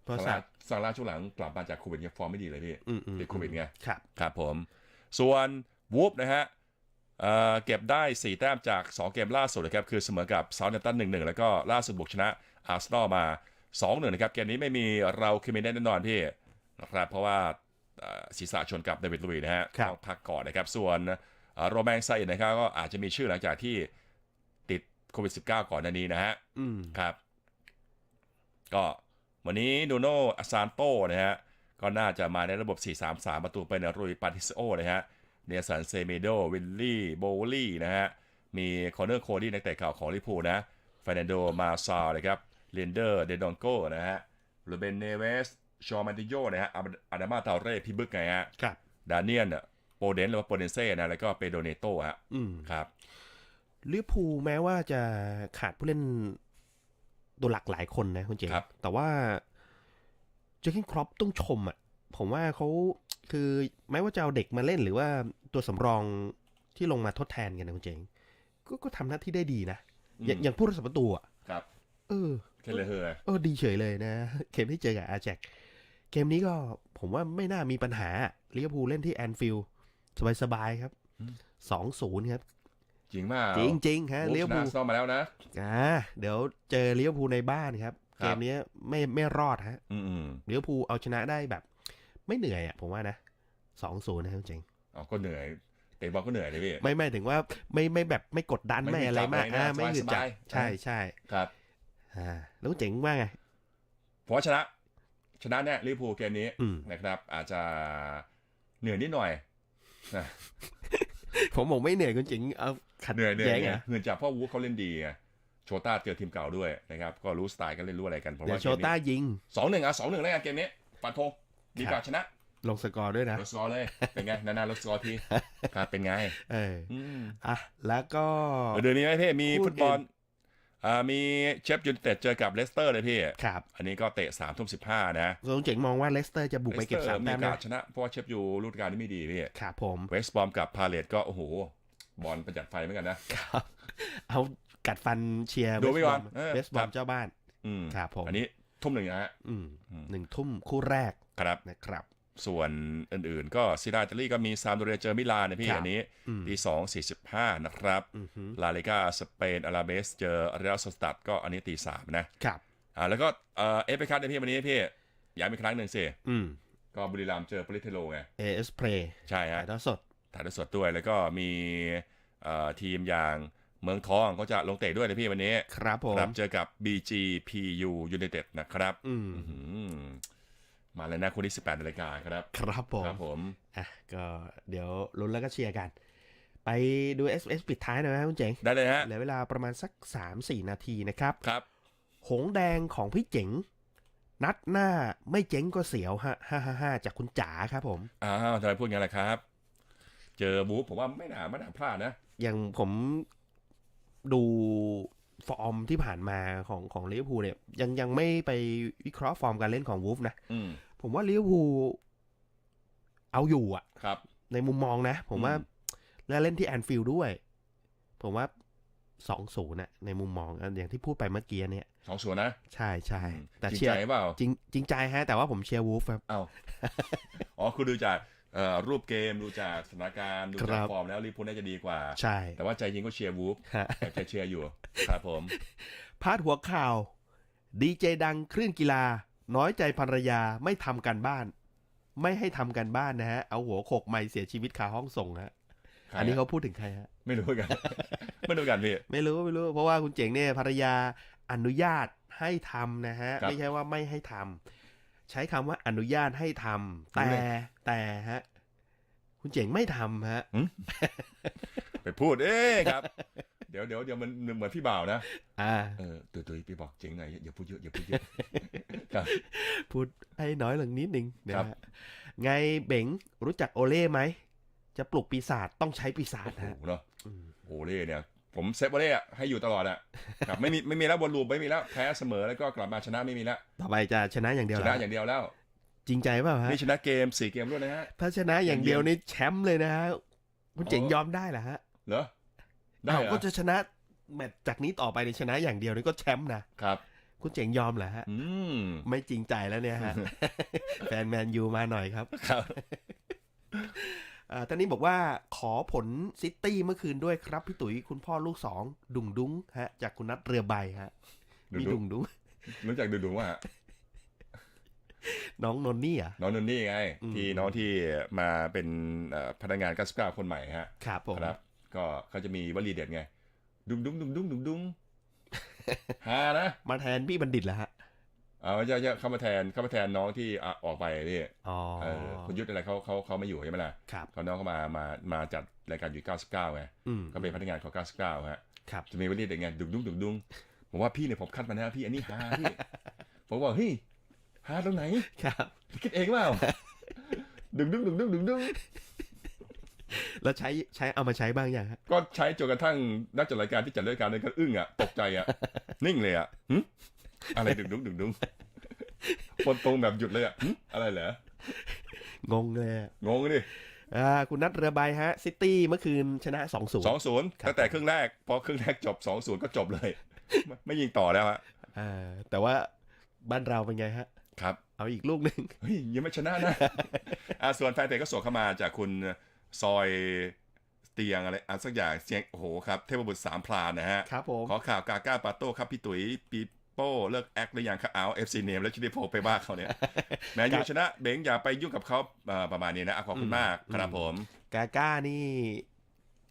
Speaker 5: เพราะ
Speaker 6: ซา
Speaker 5: ซา
Speaker 6: ร่าซาร่าช่วงหลังกลับมาจากโควิดเนี่ยฟอร์มไม่ดีเลยพี่
Speaker 5: อืมอืม
Speaker 6: ติดโควิดไง
Speaker 5: ครับ
Speaker 6: ครับผม ส่วนวูฟนะฮะเอ่อเก็บได้ 4 แต้มจาก 2 เกมล่าสุดนะครับ คือเสมอกับ s ซา t ์ a ตัน1-1แล้วก็ล่าสุดบุกชนะอาร์เซนอลมา2-1นะครับ เกมนี้ไม่มีเราคิมิเนตแน่นอนพี่นะครับ เพราะว่าเอ่อศีรษะชนกับเดวิดลุยนะฮะ
Speaker 5: ครับ
Speaker 6: ต้องพักก่อนนะครับ ส่วนเอ่อโรแมนไซด์นะครับก็อาจจะมีชื่อหลังจากที่ติดโควิด -19 ก่อนหน้านี้นะฮะ
Speaker 5: อืม
Speaker 6: ครับ ก็วันนี้นูโนอาซานโตนะฮะ ก็น่าจะมาในระบบ 4-3-3 ประตูเป็นรุยปาติสโอนะฮะ เนสันเซเมโด วิลลี่ โบลี่นะฮะ มีคอนเนอร์โคดี้นักเตะเก่าของลิเวอร์พูลนะฟานันโด มาซาเลยครับเรนเดอร์ เดดอนโกนะฮะลูเบนเนเวส ชอมันติโยนะฮะอาดามาตาเร่พี่บึกไงฮะ
Speaker 5: ครับ
Speaker 6: ดาเนียนโปเดนหรือว่าโปเดนเซ่นะ แล้วก็เปโดเนโตฮะ
Speaker 5: อืม
Speaker 6: ครับ
Speaker 5: ลิเวอร์พูลแม้ว่าจะขาดผู้เล่นตัวหลักหลายคนนะคุณเจ
Speaker 6: ครับ
Speaker 5: แต่ว่า เจอร์เกนครอปต้องชมอะ ผมว่าเขาคือแม้ว่าจะเอาเด็กมาเล่นหรือว่าตัวสำรองที่ลงมาทดแทนกันนะคุณเจงก็ก็ทำหน้าที่ได้ดีนะ อย่างอย่างผู้รักษาประตูอะ
Speaker 6: ครับ
Speaker 5: เออ
Speaker 6: เคเลเฮอร์
Speaker 5: เออดีเฉยเลยนะเกมที่เจอกับอาแจกเกมนี้ก็ผมว่าไม่น่ามีปัญหาลิเวอร์พูลเล่นที่แอนฟิลด์สบายๆครับสองศูนย์ครับ
Speaker 6: จริงมาก
Speaker 5: จริงจริงๆฮะ
Speaker 6: วู
Speaker 5: ลิ
Speaker 6: ฟ
Speaker 5: เวอร์
Speaker 6: ช
Speaker 5: พู
Speaker 6: นะ
Speaker 5: ล
Speaker 6: ซอมมาแล้วนะ
Speaker 5: อ่าเดี๋ยวเจอลิเวอร์พูลในบ้านครับ
Speaker 6: ครั
Speaker 5: เก
Speaker 6: บ
Speaker 5: มนี้ไม่ไม่รอดฮะ
Speaker 6: อืมอืม
Speaker 5: ลิเวอร์พูลเอาชนะได้แบบ ไม่เหนื่อยอะผมว่านะสองศูนย์นะครับจริง
Speaker 6: อ๋อก็เหนื่อยเตะบอลก็เหนื่อยเลยพี่
Speaker 5: ไม่ไม่ถึงว่าไม่ไม่แบบไม่กดดัน
Speaker 6: ไม่
Speaker 5: ไม่อะไรมาก
Speaker 6: ไม่จับอะไรนะ
Speaker 5: อ่าไม่หยุดจับ
Speaker 6: สบายๆ
Speaker 5: ใช่ใช่
Speaker 6: ครับ
Speaker 5: อ่าแล้วเจ๋งว่าไง
Speaker 6: เพราะชนะ ชนะเนี่ยลิเวอร์พูลเกมนี้
Speaker 5: อืม
Speaker 6: นะครับ อาจจะเหนื่อยนิดหน่อยนะ
Speaker 5: ผมบอกไม่เหนื่อยคุณเจ๋งเอาขัด
Speaker 6: เหนื่อยเหนื่อย
Speaker 5: แย้ง
Speaker 6: ไง
Speaker 5: อะ
Speaker 6: เหนื่อยจากเพ่อวูฟเขาเล่นดีไงโชต้าเจอทีมเก่าด้วยนะครับ ก็รู้สไตล์กันเล่นรู้อะไรกันเพราะ
Speaker 5: เดี๋ย
Speaker 6: ว่าว
Speaker 5: โชต้ายิง
Speaker 6: สองหนึ่งอะสองหนึ่งแล้วกันเกมนี้ปันธงดีกว่าชนะ
Speaker 5: ลงสกอร์ด้วยนะ
Speaker 6: ลดสกอร์เลย เป็นไง นานๆลดสกอร์ทีครับเป็นไง
Speaker 5: เออ
Speaker 6: อืม
Speaker 5: อะแล้วก็
Speaker 6: เดือนนี้ไหมพี่มี
Speaker 5: คู่
Speaker 6: ฟุตบอล
Speaker 5: อื่น
Speaker 6: อ่ามีเชฟยูไนเต็ดเจอกับเลสเตอร์เลยพี่
Speaker 5: ครับ
Speaker 6: อันนี้ก็เตะสามทุ่มสิบห้านะ
Speaker 5: ส่วนเจ๋งมองว่าเลสเตอร์จะบุกไปเก็บสาม
Speaker 6: มี
Speaker 5: แต้
Speaker 6: โอ
Speaker 5: ม
Speaker 6: กา
Speaker 5: นะ
Speaker 6: สชนะเพราะว่าเชฟยูรุ่นการนี้ไม่ดีพี่
Speaker 5: ครับผม
Speaker 6: เวสต์บอมกับพาเลตก็โอ้โห บอลประจัดไฟเหมือนกันนะ
Speaker 5: ครับ เอา กัดฟันเชียร์
Speaker 6: ดูไว้ก่อน
Speaker 5: เว
Speaker 6: เออ
Speaker 5: สต์บ
Speaker 6: ค
Speaker 5: อ
Speaker 6: รั
Speaker 5: ม
Speaker 6: บ
Speaker 5: เจ้าบ้าน
Speaker 6: อืม
Speaker 5: ครับผม
Speaker 6: อันนี้ทุ่มหนึ่งนะฮะ
Speaker 5: อืม
Speaker 6: อืม
Speaker 5: หนึ่งทุ่มคู่แรก
Speaker 6: ครับ
Speaker 5: นะครับ
Speaker 6: ส่วนอื่นๆ ก็ซิดาอิตาลีก็มีซามโดเรียเจอมิลานนะพี่
Speaker 5: ครับ
Speaker 6: อันนี้
Speaker 5: อืม
Speaker 6: ตีสองสี่สิบห้านะครับ
Speaker 5: อือฮึ
Speaker 6: ลาลิกาสเปนอาราเบสเจอเรอัลโซสตัดก็อันนี้ตีสามนะครับอ่าแล้วก็เอ่อเอฟเอคัพเนี่ยพี่วันนี้พี่ย้ำอีกครั้งหนึ่งสิ
Speaker 5: อืม
Speaker 6: ก็บุรีรัมย์เจอปริเทโลไง
Speaker 5: AS Play
Speaker 6: ใช่ฮะ
Speaker 5: ถ่ายทอดสด
Speaker 6: ถ่ายทอดสดด้วยแล้วก็มีเอ่อทีมอย่าง เมืองทองก็จะลงเตะด้วยนะพี่วันนี้
Speaker 5: ครับผม
Speaker 6: ครับเจอกับ BGPU United นะครับ
Speaker 5: อืม
Speaker 6: อื้อหือมาแล้วนะคู่ที่18นาฬิกาครับ
Speaker 5: ครับผม
Speaker 6: ครับผม
Speaker 5: อะก็เดี๋ยวลุ้นแล้วก็เชียร์กัน ไปดู SS ปิดท้ายหน่อยนะคุณเจ๋ง
Speaker 6: ได้เลยฮะ
Speaker 5: เหลือเวลาประมาณสัก 3-4 นาทีนะครับ
Speaker 6: ครับ
Speaker 5: หงแดงของพี่เจ๋งนัดหน้าไม่เจ๋งก็เสียวฮะฮ่าฮ่าฮ่าจากคุณจ๋าครับผม
Speaker 6: อ้าวทำไมพูดงั้นล่ะครับ เจอบู๊ผมว่าไม่น่าไม่น่าพลาดนะ
Speaker 5: อย่างผม ดูฟอร์มที่ผ่านมาของของลิเวอร์พูลเนี่ย ยังยังไม่ไปวิเคราะห์ฟอร์มการเล่นของวูฟนะ
Speaker 6: อืม
Speaker 5: ผมว่าลิเวอร์พูลเอาอยู่อะ
Speaker 6: ครับ
Speaker 5: ในมุมมองนะ ผมว่า
Speaker 6: อืม
Speaker 5: แล้วเล่นที่แอนฟิลด์ด้วย ผมว่าสองศูนย์ะในมุมมองอันอย่างที่พูดไปเมื่อกี้เนี่ย
Speaker 6: สองส่วนนะ
Speaker 5: ใช่ใช่
Speaker 6: อืม
Speaker 5: แต่
Speaker 6: จริง
Speaker 5: เชีย
Speaker 6: ใจ
Speaker 5: ร์
Speaker 6: เปล่า
Speaker 5: จริงจริงใจฮะ แต่ว่าผมเชียร์วูฟครับ
Speaker 6: เอ้าอ๋อคือดูจากเอ่อ รูปเกมดูจากสถานการณ์ดู
Speaker 5: ครั
Speaker 6: จาก
Speaker 5: บ
Speaker 6: ฟอร์มแล้วลิเวอร์พูลน่าจะดีกว่า
Speaker 5: ใช่
Speaker 6: แต่ว่าใจจริงก็เชียร์วูฟ
Speaker 5: ฮะ
Speaker 6: แต่ใจเชียร์อยู่ ครับผม
Speaker 5: พาดหัวข่าว ดีเจดังคลื่นกีฬา น้อยใจภรรยาไม่ทำกันบ้าน ไม่ให้ทำกันบ้านนะฮะ เอาหัวโขกไม่เสียชีวิตคาห้องส่งฮะ
Speaker 6: ใคร
Speaker 5: อันนี้
Speaker 6: อะ
Speaker 5: เขาพูดถึงใครฮะ
Speaker 6: ไม่รู้กัน ไม่รู้กันพี่
Speaker 5: ไม่รู้ไม่รู้ เพราะว่าคุณเจ๋งเนี่ยภรรยาอนุญาตให้ทำนะฮะ
Speaker 6: ครับ
Speaker 5: ไม่ใช่ว่าไม่ให้ทำ ใช้คำว่าอนุญาตให้ทำ
Speaker 6: รู้
Speaker 5: แต่
Speaker 6: เลย
Speaker 5: แต่ฮะ คุณเจ๋งไม่ทำฮะ
Speaker 6: ไปพูดเอ๊ะครับ เดี๋ยวเดี๋ยวเดี๋ยวมันเหมือนพี่บ่าวนะ
Speaker 5: อ่า
Speaker 6: เออตุยตุยพี่บอกเจ๋งไงอย่าพูดเยอะอย่าพูดเยอะครับ
Speaker 5: พูดให้น้อยลงนิดนึงนะครับฮะไงเบ๋งรู้จักโอเล่ไหมจะปลุกปีศาจต้องใช้ปีศาจ
Speaker 6: โอ้โห
Speaker 5: ฮะ
Speaker 6: เนาะ
Speaker 5: อืม
Speaker 6: โอเล่เนี่ย ผมเซฟโอเล่อะให้อยู่ตลอดอะครับไม่มีไม่มีแล้วบนลูปไม่มีแล้วแพ้เสมอแล้วก็กลับมาชนะไม่มีแล้ว
Speaker 5: ต่อไปจะชนะอย่างเดียว
Speaker 6: ช
Speaker 5: เหร
Speaker 6: นะอย่างเดียวแล้ว
Speaker 5: จริงใจเปล่าฮะ
Speaker 6: นี่ชนะเกมสี่เกมรวดนะฮะ
Speaker 5: ถ้าชนะอย่างเดียวนี่แชมป์เลยนะฮะคุณเจ๋ง
Speaker 6: อ๋อ
Speaker 5: ยอมได้เหรอฮะ
Speaker 6: เหรอได้
Speaker 5: อ้าว
Speaker 6: เหรอ
Speaker 5: ก็จะชนะแมตช์จากนี้ต่อไปในชนะอย่างเดียวนี่ก็แชมป์นะ
Speaker 6: ครับ
Speaker 5: คุณเจ๋งยอมเหรอฮะ
Speaker 6: อืม
Speaker 5: ไม่จริงใจแล้วเนี่ยฮะแฟนแมนยูมาหน่อยครับ
Speaker 6: ครับ
Speaker 5: อ่าตอนนี้บอกว่าขอผลซิตี้เมื่อคืนด้วยครับพี่ตุ๋ยคุณพ่อลูกสองดุงดุงฮะ จากคุณนัทเรือใบฮะ มี
Speaker 6: ดุ
Speaker 5: ดุ
Speaker 6: ง
Speaker 5: ง
Speaker 6: ดุง
Speaker 5: ดุง
Speaker 6: รู้จักดูดูว่า
Speaker 5: น้องนนนี่อะ
Speaker 6: น้องนนนี่ไง
Speaker 5: อืม
Speaker 6: ที่น้องที่มาเป็นเอ่อพนักงาน99คนใหม่ฮะ
Speaker 5: ครับผม
Speaker 6: ครับ ก็เขาจะมีวลีเด็ดไง ดุงดุงดุงดุงดุงดุงฮานะ
Speaker 5: มาแทนพี่บัณฑิตแล้วฮะ
Speaker 6: เอาจะจะเข้ามาแทนเข้ามาแทนน้องที่อะออกไปพี่
Speaker 5: อ๋อ
Speaker 6: เออคุณยุทธอะไรเขาเขาเขามาอยู่ใช่ไหมล่ะ
Speaker 5: ครับ
Speaker 6: เขาน้องเขามามามาจัดรายการอยู่ 99ไง
Speaker 5: อืม
Speaker 6: ก็เป็นพนักงานของ 99ฮะ
Speaker 5: ครับ
Speaker 6: จะมีวลีเด็ดไงดุงดุงดุงดุงผมว่าพี่เนี่ยผมคัดมานะพี่อันนี้ฮาพี่ผมบอกเฮ้ยฮาตรงไหน
Speaker 5: ครับ
Speaker 6: คิดเองเปล่าดึงดึงดึงดึงดึงดึง
Speaker 5: แล้วใช้ใช้เอามาใช้บ้างอย่างฮะ
Speaker 6: ก็ใช้จนกระทั่งนักจัดรายการที่จัดรายการนั้นก็อึ้งอะตกใจอะนิ่งเลยอะหึ อะไรดึงดึงดึงดึงคนตรงแบบหยุดเลยอะหึอะไรเหรอง
Speaker 5: งเลยอะ
Speaker 6: งงดิ
Speaker 5: อ่าคุณนัทเรือใบฮะ ซิตี้เมื่อคืนชนะ2-0
Speaker 6: สองศูนย์
Speaker 5: ครับ
Speaker 6: ตั้งแต่ครึ่งแรก พอครึ่งแรกจบสองศูนย์ก็จบเลยไม่ไม่ยิงต่อแล้วฮะ
Speaker 5: อ่าแต่ว่าบ้านเราเป็นไงฮะ
Speaker 6: ครับ
Speaker 5: เอาอีกลูกหนึ่ง
Speaker 6: เฮ้ยยังไม่ชนะนะอ่าส่วนแฟนเพจก็ส่งเข้ามาจากคุณซอยเตียงอะไรอะสักอย่างเสียงโอ้โหครับ เทพบุตรสามพลานนะฮะ
Speaker 5: ครับผม
Speaker 6: ขอข่าวกาก้าปาโต้ครับพี่ตุ๋ยปี โป้เลิกแอคหรือยังครับเอาเอฟซีเนมแล้วชิดิโฟไปว่าเขาเนี่ยแมนยูชนะเบงอย่าไปยุ่งกับเขาอ่าประมาณนี้นะอะขอบคุณมากครับผม
Speaker 5: กาก้านี่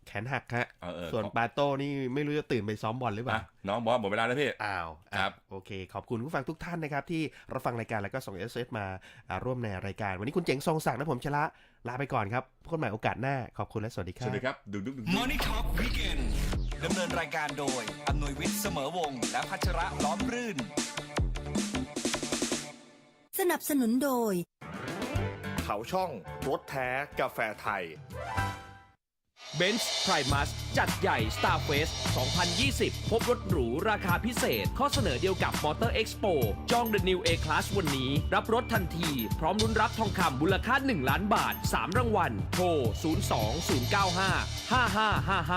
Speaker 5: แขนหักฮะ
Speaker 6: เออเออ
Speaker 5: ส่วน
Speaker 6: ขอบ
Speaker 5: ปาโต้นี่ไม่รู้จะตื่นไปซ้อมบอลหรือเป
Speaker 6: อะ
Speaker 5: ล่า
Speaker 6: น้องบอกว่าหมดเวลาแล้วพี่
Speaker 5: อ้าว
Speaker 6: ครับ
Speaker 5: อะโอเค ขอบคุณผู้ฟังทุกท่านนะครับ ที่รับฟังรายการแล้วก็ส่งเอสเมาอ่าร่วมในรายการ วันนี้คุณเจ๋งทรงศักดิ์และผมชละลาไปก่อนครับพบกันใหม่โอกาสหน้า ขอบคุณและสวัสดีค
Speaker 6: ส
Speaker 5: รับ
Speaker 6: วัสดีครับดุ๊กดุ๊กดุ๊กดุ๊ก
Speaker 7: Money Talk Weekend ดำเนินรายการโดยอำนวยวิทย์เสมอวงศ์และพัชระล้อมรื่น
Speaker 8: สนับสนุนโดย
Speaker 9: เขาช่องรถแท้กาแฟไทย
Speaker 10: เบนซ์ไพรมัสจัดใหญ่ Starfest 2020 พบรถหรูราคาพิเศษ ข้อเสนอเดียวกับ Motor Expo จอง The New A Class วันนี้ รับรถทันที พร้อมลุ้นรับทองคำมูลค่า 1 ล้านบาท 3 รางวัล โทร 02 095 5555